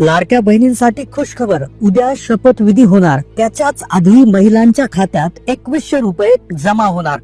लाडक्या बहिणींसाठी खुश खबर उद्या शपथविधी होणार. त्याच्याच आधी महिलांच्या खात्यात एकवीसशे रुपये जमा होणार.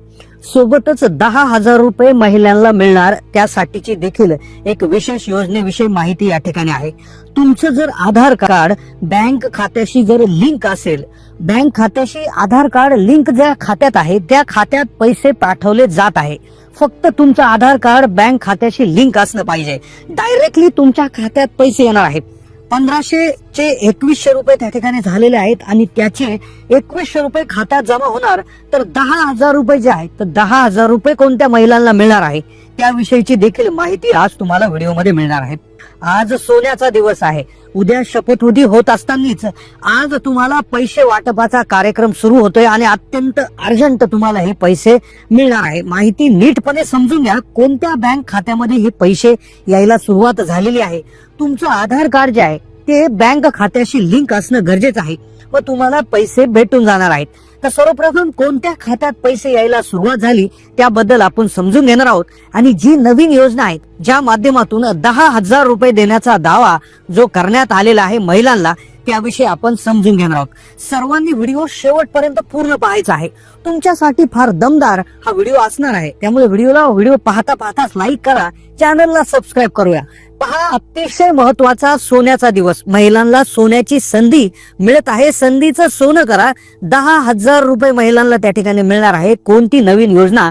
सोबतच दहा हजार रुपये महिलांना मिळणार. त्यासाठीची देखील एक विशेष योजनेविषयी माहिती या ठिकाणी आहे. तुमचं जर आधार कार्ड बँक खात्याशी जर लिंक असेल बँक खात्याशी आधार कार्ड लिंक ज्या खात्यात आहे त्या खात्यात पैसे पाठवले जात आहे. फक्त तुमचं आधार कार्ड बँक खात्याशी लिंक असलं पाहिजे. डायरेक्टली तुमच्या खात्यात पैसे येणार आहेत. पंधराशे चे एकवीसशे रुपये त्या ठिकाणी झालेले आहेत आणि त्याचे एकवीसशे रुपये खात्यात जमा होणार तर दहा हजार रुपये जे आहेत तर दहा हजार रुपये कोणत्या महिलांना मिळणार आहे? त्याविषयीची देखील माहिती आज तुम्हाला व्हिडिओमध्ये मिळणार आहे. आज सोन्याचा दिवस आहे. उद्या शपथविधी होत असतानाच आज तुम्हाला पैसे वाटपाचा कार्यक्रम सुरू होतोय आणि अत्यंत अर्जंट तुम्हाला हे पैसे मिळणार आहे. माहिती नीटपणे समजून घ्या कोणत्या बँक खात्यामध्ये हे पैसे यायला सुरुवात झालेली आहे? तुमचं आधार कार्ड जे आहे ते बँक खात्याशी लिंक असणं गरजेचं आहे व तुम्हाला पैसे भेटून जाणार आहेत. तर सर्वप्रथम कोणत्या खात्यात पैसे यायला सुरुवात झाली त्याबद्दल आपण समजून घेणार आहोत. आणि जी नवीन योजना आहेत ज्या माध्यमातून दहा हजार रुपये देण्याचा दावा जो करण्यात आलेला आहे महिलांना त्याविषयी आपण समजून घेणार आहोत. सर्वांनी व्हिडिओ शेवटपर्यंत पूर्ण पाहायचा आहे. तुमच्यासाठी फार दमदार हा व्हिडिओ असणार आहे. त्यामुळे व्हिडिओला व्हिडिओ पाहता पाहताच लाईक करा. चॅनलला सबस्क्राईब करूया. पहा. अतिशय महत्त्वाचा सोन्याचा दिवस. महिलांना सोन्याची संधी मिळत आहे. संधीचं सोनं करा. दहा हजार रुपये महिलांना त्या ठिकाणी मिळणार आहे. कोणती नवीन योजना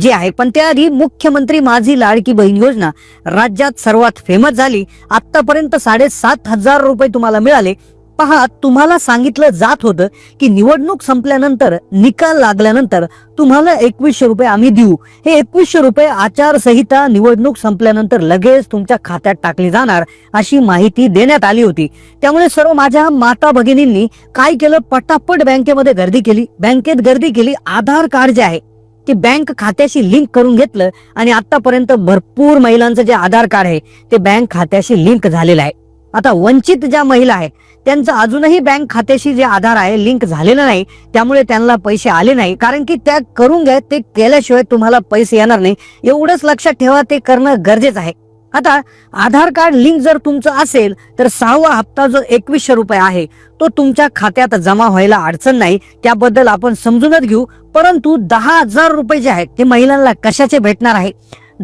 जी आहे? पण त्याआधी मुख्यमंत्री माझी लाडकी बहीण योजना. राज्यात सर्वात फेमस झाली. आतापर्यंत साडेसात हजार रुपये तुम्हाला मिळाले. पहा तुम्हाला सांगितलं जात होतं की निवडणूक संपल्यानंतर निकाल लागल्यानंतर तुम्हाला एकवीसशे रुपये आम्ही देऊ. हे एकवीसशे रुपये आचारसंहिता निवडणूक संपल्यानंतर लगेच तुमच्या खात्यात टाकली जाणार अशी माहिती देण्यात आली होती. त्यामुळे सर्व माझ्या माता भगिनींनी काय केलं? पटापट बँकेमध्ये गर्दी केली. बँकेत गर्दी केली. आधार कार्ड जे आहे ते बँक खात्याशी लिंक करून घेतलं आणि आतापर्यंत भरपूर महिलांचं जे आधार कार्ड आहे ते बँक खात्याशी लिंक झालेलं आहे. आता वंचित ज्या महिला आहेत त्यांचं अजूनही बँक खात्याशी जे आधार आहे लिंक झालेलं नाही त्यामुळे त्यांना पैसे आले नाही. कारण की त्या करून घ्या ते केल्याशिवाय तुम्हाला पैसे येणार नाही. एवढंच लक्षात ठेवा ते करणं गरजेचं आहे. आता आधार कार्ड लिंक जर तुमचं असेल तर सहावा हप्ता जो एकवीसशे रुपये आहे तो तुमच्या खात्यात जमा व्हायला अडचण नाही. त्याबद्दल आपण समजूनच घेऊ. परंतु दहा हजार रुपये जे आहेत ते महिलांना कशाचे भेटणार आहे?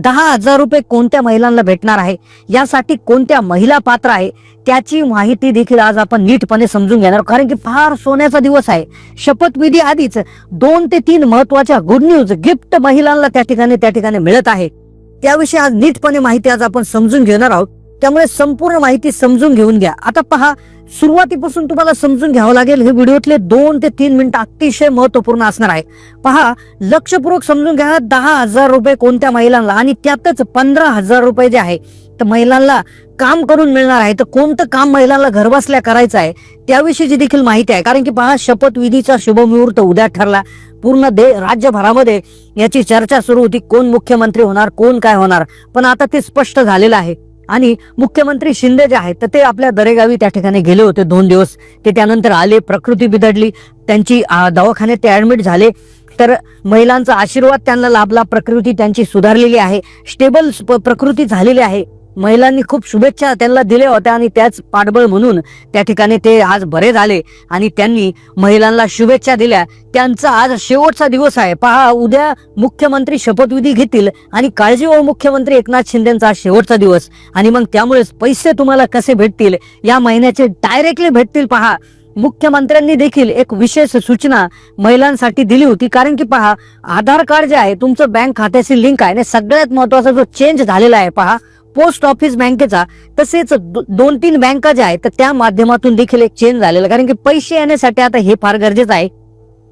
दहा हजार रुपये कोणत्या महिलांना भेटणार आहे? यासाठी कोणत्या महिला पात्र आहे? त्याची माहिती देखील आज आपण नीटपणे समजून घेणार कारण की फार सोन्याचा दिवस आहे. शपथविधी आधीच दोन ते तीन महत्त्वाच्या गुड न्यूज गिफ्ट महिलांना त्या ठिकाणी त्या ठिकाणी मिळत आहे. त्याविषयी आज नीटपणे माहिती आज आपण समजून घेणार आहोत. त्यामुळे संपूर्ण माहिती समजून घेऊन घ्या. आता पहा सुरुवातीपासून तुम्हाला समजून घ्यावं लागेल हे व्हिडिओतले दोन ते तीन मिनिटं अतिशय महत्त्वपूर्ण असणार आहे. पहा लक्षपूर्वक समजून घ्या दहा हजार रुपये कोणत्या महिलांना आणि त्यातच पंधरा हजार रुपये जे आहे तर महिलांना काम करून मिळणार आहे. तर कोणतं काम महिलांना घरबसल्या करायचं आहे त्याविषयीची देखील माहिती आहे. कारण की पहा शपथविधीचा शुभमुहूर्त उद्या ठरला. पूर्ण दे राज्यभरामध्ये याची चर्चा सुरू होती कोण मुख्यमंत्री होणार कोण काय होणार. पण आता ते स्पष्ट झालेलं आहे. आणि मुख्यमंत्री शिंदे जे आहेत तर ते आपल्या दरेगावी त्या ठिकाणी गेले होते दोन दिवस. ते त्यानंतर आले प्रकृती बिघडली त्यांची दवाखान्यात ते ऍडमिट झाले. तर महिलांचा आशीर्वाद त्यांना लाभला प्रकृती त्यांची सुधारलेली आहे. स्टेबल प्रकृती झालेली आहे. महिलांनी खूप शुभेच्छा त्यांना दिल्या होत्या आणि त्याच पाठबळ म्हणून त्या ठिकाणी ते आज बरे झाले. आणि त्यांनी महिलांना शुभेच्छा दिल्या. त्यांचा आज शेवटचा दिवस आहे. पहा उद्या मुख्यमंत्री शपथविधी घेतील आणि काळजी व मुख्यमंत्री एकनाथ शिंदेचा शेवटचा दिवस. आणि मग त्यामुळेच पैसे तुम्हाला कसे भेटतील? या महिन्याचे डायरेक्टली भेटतील पहा. मुख्यमंत्र्यांनी देखील एक विशेष सूचना महिलांसाठी दिली होती. कारण की पहा आधार कार्ड जे आहे तुमचं बँक खात्याशी लिंक आहे आणि सगळ्यात महत्त्वाचा जो चेंज झालेला आहे पहा पोस्ट ऑफिस बँकेचा तसेच दोन तीन बँका ज्या आहेत तर त्या माध्यमातून देखील एक चेंज झालेला कारण की पैसे येण्यासाठी आता हे फार गरजेचं आहे.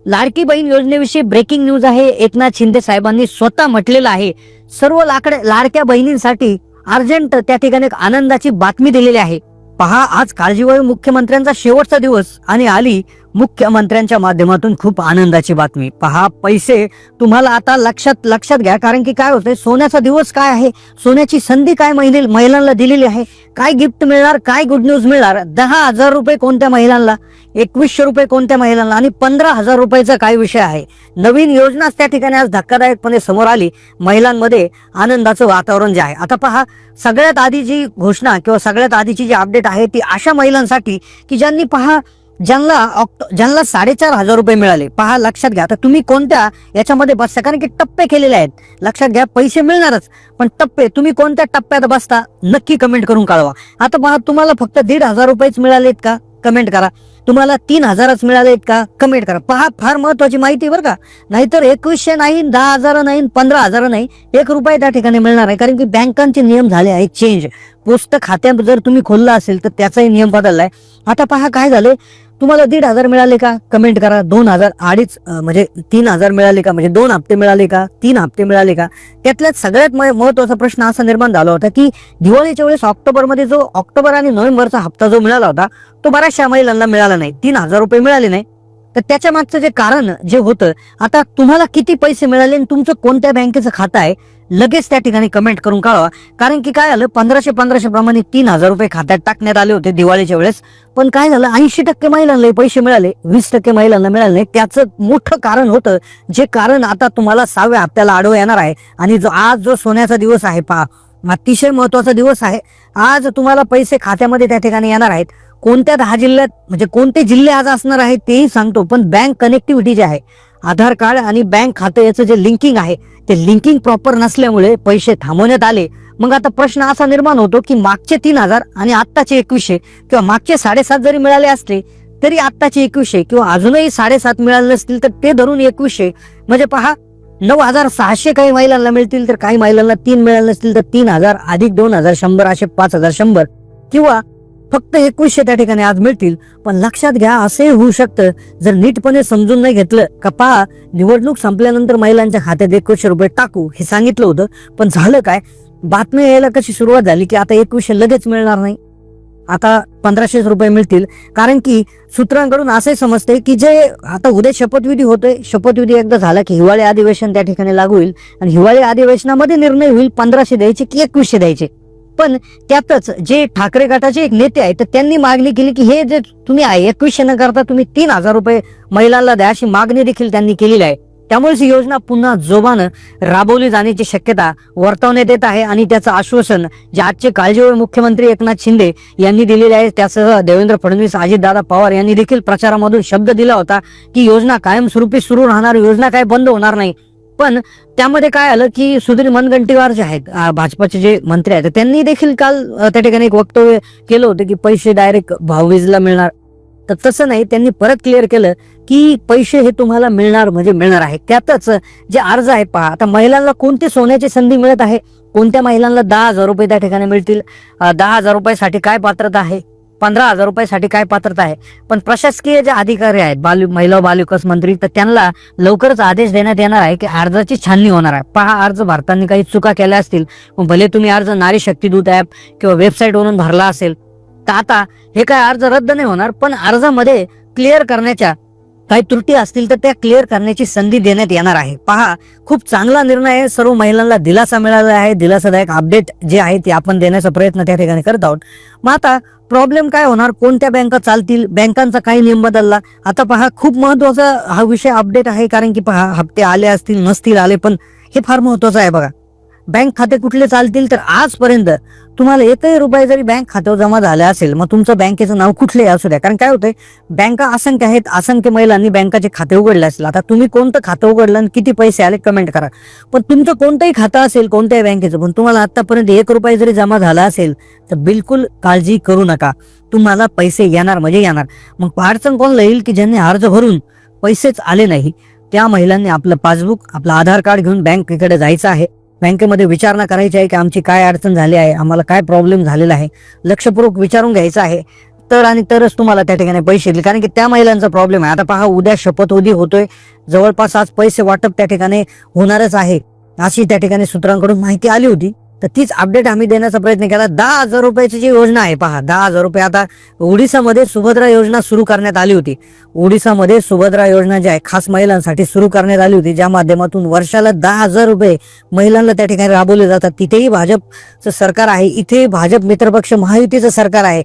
लाडकी बहीण योजनेविषयी ब्रेकिंग न्यूज आहे. एकनाथ शिंदे साहेबांनी स्वतः म्हटलेलं आहे सर्व लाकड लाडक्या बहिणींसाठी अर्जंट त्या ठिकाणी एक आनंदाची बातमी दिलेली आहे. पहा आज काळजीवाहू मुख्यमंत्र्यांचा शेवटचा दिवस आणि आली मुख्यमंत्र्यांच्या माध्यमातून खूप आनंदाची बातमी. पहा पैसे तुम्हाला आता लक्षात लक्षात घ्या कारण की काय होतंय सोन्याचा दिवस काय आहे? सोन्याची संधी काय महिने महिलांना दिलेली आहे? काय गिफ्ट मिळणार काय गुड न्यूज मिळणार? दहा हजार रुपये कोणत्या महिलांना? एकवीसशे रुपये कोणत्या महिलांना? आणि पंधरा हजार रुपयाचा काय विषय आहे? नवीन योजनाच त्या ठिकाणी आज धक्कादायकपणे समोर आली. महिलांमध्ये आनंदाचं वातावरण जे आहे. आता पहा सगळ्यात आधी जी घोषणा किंवा सगळ्यात आधीची जी अपडेट आहे ती अशा महिलांसाठी की ज्यांनी पहा ज्यांना ऑक्टो ज्यांना साडेचार हजार रुपये मिळाले. पहा लक्षात घ्या. तर तुम्ही कोणत्या याच्यामध्ये बसता? कारण की टप्पे केलेले आहेत. लक्षात घ्या पैसे मिळणारच. पण टप्पे तुम्ही कोणत्या टप्प्यात बसता? नक्की कमेंट करून कळवा. आता पहा तुम्हाला फक्त दीड हजार रुपयेच मिळालेत का? कमेंट करा. तुम्हाला तीन हजारच मिळालेत का? कमेंट करा. पहा फार महत्वाची माहिती बरं का. नाहीतर एकवीसशे नाही दहा हजार नाही पंधरा हजार नाही एक रुपये त्या ठिकाणी मिळणार आहे. कारण की बँकांचे नियम झाले आहेत चेंज पोस्ट खात्यात जर तुम्ही खोलला असेल तर त्याचाही नियम बदललाय. आता पहा काय झाले तुम्हाला दीड हजार मिळाले का? कमेंट करा. दोन हजार अडीच म्हणजे तीन हजार मिळाले का? म्हणजे दोन हप्ते मिळाले का? तीन हप्ते मिळाले का? त्यातल्यात सगळ्यात महत्त्वाचा प्रश्न असा निर्माण झाला होता की दिवाळीच्या वेळेस ऑक्टोबरमध्ये जो ऑक्टोबर आणि नोव्हेंबरचा हप्ता जो मिळाला होता तो बऱ्याचशा महिलांना मिळाला नाही तीन हजार रुपये मिळाले नाही. तर त्याच्या मागचं जे कारण जे होतं आता तुम्हाला किती पैसे मिळाले आणि तुमचं कोणत्या बँकेचं खातं आहे लगेच त्या ठिकाणी कमेंट करून कळवा. कारण की काय आलं पंधराशे पंधराशे प्रमाणे तीन हजार रुपये खात्यात टाकण्यात आले होते दिवाळीच्या वेळेस. पण काय झालं ऐंशी टक्के महिलांना पैसे मिळाले वीस टक्के महिलांना मिळाले नाही. त्याचं मोठं कारण होतं जे कारण आता तुम्हाला सहाव्या हप्त्याला आढळ येणार आहे. आणि जो आज जो सोन्याचा दिवस आहे पहा अतिशय महत्त्वाचा दिवस आहे. आज तुम्हाला पैसे खात्यामध्ये त्या ठिकाणी येणार आहेत. कोणत्या दहा जिल्ह्यात म्हणजे कोणते जिल्हे आज असणार आहे तेही सांगतो पण बँक कनेक्टिव्हिटी जे आहे आधार कार्ड आणि बँक खातं याचं जे लिंकिंग आहे ते लिंकिंग प्रॉपर नसल्यामुळे पैसे थांबवण्यात आले. मग आता प्रश्न असा निर्माण होतो की मागचे तीन हजार आणि आत्ताचे एकवीसशे किंवा मागचे साडेसात जरी मिळाले असले तरी आत्ताचे एकवीसशे किंवा अजूनही साडेसात मिळाले नसतील तर ते धरून एकवीसशे म्हणजे पहा नऊ हजार सहाशे काही महिलांना मिळतील तर काही महिलांना तीन मिळाले नसतील तर तीन हजार अधिक दोन हजार शंभर असे पाच हजार शंभर. किंवा फक्त एकवीसशे त्या ठिकाणी आज मिळतील. पण लक्षात घ्या असे होऊ शकतं जर नीटपणे समजून नाही घेतलं का पहा निवडणूक संपल्यानंतर महिलांच्या खात्यात एकवीसशे रुपये टाकू हे सांगितलं होतं. पण झालं काय? बातमी यायला कशी सुरुवात झाली की आता एकवीसशे लगेच मिळणार नाही? आता पंधराशे रुपये मिळतील. कारण की सूत्रांकडून असे समजते की जे आता उद्या शपथविधी होतोय शपथविधी एकदा झाला की हिवाळी अधिवेशन त्या ठिकाणी लागू होईल. आणि हिवाळी अधिवेशनामध्ये निर्णय होईल पंधराशे द्यायचे की एकवीसशे द्यायचे? पण त्यातच जे ठाकरे गटाचे एक नेते आहेत तर त्यांनी मागणी केली की हे जे तुम्ही आहे एकवीसशे न करता तुम्ही तीन हजार रुपये महिलांना द्या अशी मागणी देखील त्यांनी केलेली आहे. त्यामुळेच ही योजना पुन्हा जोमानं राबवली जाण्याची शक्यता वर्तवण्यात येत आहे आणि त्याचं आश्वासन जे आजचे काळजीवर मुख्यमंत्री एकनाथ शिंदे यांनी दिलेले आहे त्यासह देवेंद्र फडणवीस अजितदादा पवार यांनी देखील प्रचारामधून शब्द दिला होता की योजना कायमस्वरूपी सुरू राहणार योजना काय बंद होणार नाही. पण त्यामध्ये काय आलं की सुधीर मनगंटीवार जे आहेत भाजपाचे जे मंत्री आहेत त्यांनी देखील काल त्या ठिकाणी एक वक्तव्य केलं होतं की पैसे डायरेक्ट भाऊबीजला मिळणार. तर तसं नाही त्यांनी परत क्लिअर केलं की पैसे हे तुम्हाला मिळणार म्हणजे मिळणार आहे. त्यातच जे अर्ज आहे पहा आता महिलांना कोणती सोन्याची संधी मिळत आहे? कोणत्या महिलांना दहा हजार रुपये त्या ठिकाणी मिळतील? दहा हजार रुपयासाठी काय पात्रता आहे? पंधरा हजार रुपयासाठी काय पात्रता आहे? पण प्रशासकीय जे अधिकारी आहेत बाल महिला बालविकास मंत्री तर त्यांना लवकरच आदेश देण्यात येणार आहे की अर्जाची छाननी होणार आहे. पहा अर्ज भरताना काही चुका केल्या असतील भले तुम्ही अर्ज नारी शक्तीदूत ऍप किंवा वेबसाईटवरून भरला असेल तर आता हे काय अर्ज रद्द नाही होणार पण अर्जामध्ये क्लिअर करण्याच्या काही त्रुटी असतील तर त्या क्लिअर करण्याची संधी देण्यात येणार आहे. पहा खूप चांगला निर्णय आहे सर्व महिलांना दिलासा मिळाला आहे दिलासादायक अपडेट जे आहे ते आपण देण्याचा प्रयत्न त्या ठिकाणी करत आहोत. मग आता प्रॉब्लेम काय होणार? कोणत्या बँका चालतील? बँकांचा काही नियम बदलला. आता पहा खूप महत्त्वाचा हा विषय अपडेट आहे. कारण की पहा हप्ते आले असतील नसतील आले पण हे फार महत्वाचं आहे बघा. बँक खाते कुठले चालतील तर आजपर्यंत तुम्हाला एकही रुपये जरी बँक खात्यावर जमा झाले असेल मग तुमचं बँकेचं नाव कुठलंही असू द्या. कारण काय होतंय बँका असंख्य आहेत असंख्य महिलांनी बँकाचे खाते उघडले असेल आता तुम्ही कोणतं खातं उघडलं आणि किती पैसे आले कमेंट करा. पण तुमचं कोणतंही खातं असेल कोणत्याही बँकेचं पण तुम्हाला आतापर्यंत एक रुपये जरी जमा झाला असेल तर बिलकुल काळजी करू नका. तुम्हाला पैसे येणार म्हणजे येणार. मग अडचण कोणाला येईल की ज्यांनी अर्ज भरून पैसेच आले नाही त्या महिलांनी आपलं पासबुक आपलं आधार कार्ड घेऊन बँकेकडे जायचं आहे. बँकेमध्ये विचारणा करायची आहे की आमची काय अडचण झाली आहे आम्हाला काय प्रॉब्लेम झालेला आहे लक्षपूर्वक विचारून घ्यायचं आहे. तर आणि तरच तुम्हाला त्या ठिकाणी पैसे येतील कारण की त्या महिलांचा प्रॉब्लेम आहे. आता पहा उद्या शपथविधी होतोय. जवळपास आज पैसे वाटप त्या ठिकाणी होणारच आहे. अशी त्या ठिकाणी सूत्रांकडून माहिती आली होती. तर तीच अपडेट आम्ही देण्याचा प्रयत्न केला. दहा हजार रुपयाची जी योजना आहे पहा दहा हजार रुपये आता ओडिसामध्ये सुभद्रा योजना सुरू करण्यात आली होती. ओडिसामध्ये सुभद्रा योजना जी आहे खास महिलांसाठी सुरू करण्यात आली होती ज्या माध्यमातून वर्षाला दहा हजार रुपये महिलांना त्या ठिकाणी राबवले जातात. तिथेही भाजपचं सरकार आहे इथे भाजप मित्रपक्ष महायुतीचं सरकार आहे.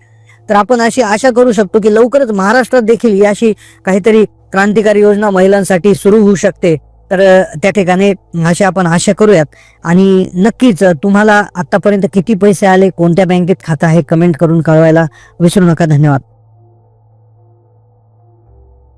तर आपण अशी आशा करू शकतो की लवकरच महाराष्ट्रात देखील ही अशी काहीतरी क्रांतिकारी योजना महिलांसाठी सुरू होऊ शकते. तर त्या ठिकाणी अशी आपण आशा करूयात. आणि नक्कीच तुम्हाला आतापर्यंत किती पैसे आले कोणत्या बँकेत खातं आहे कमेंट करून कळवायला विसरू नका. धन्यवाद.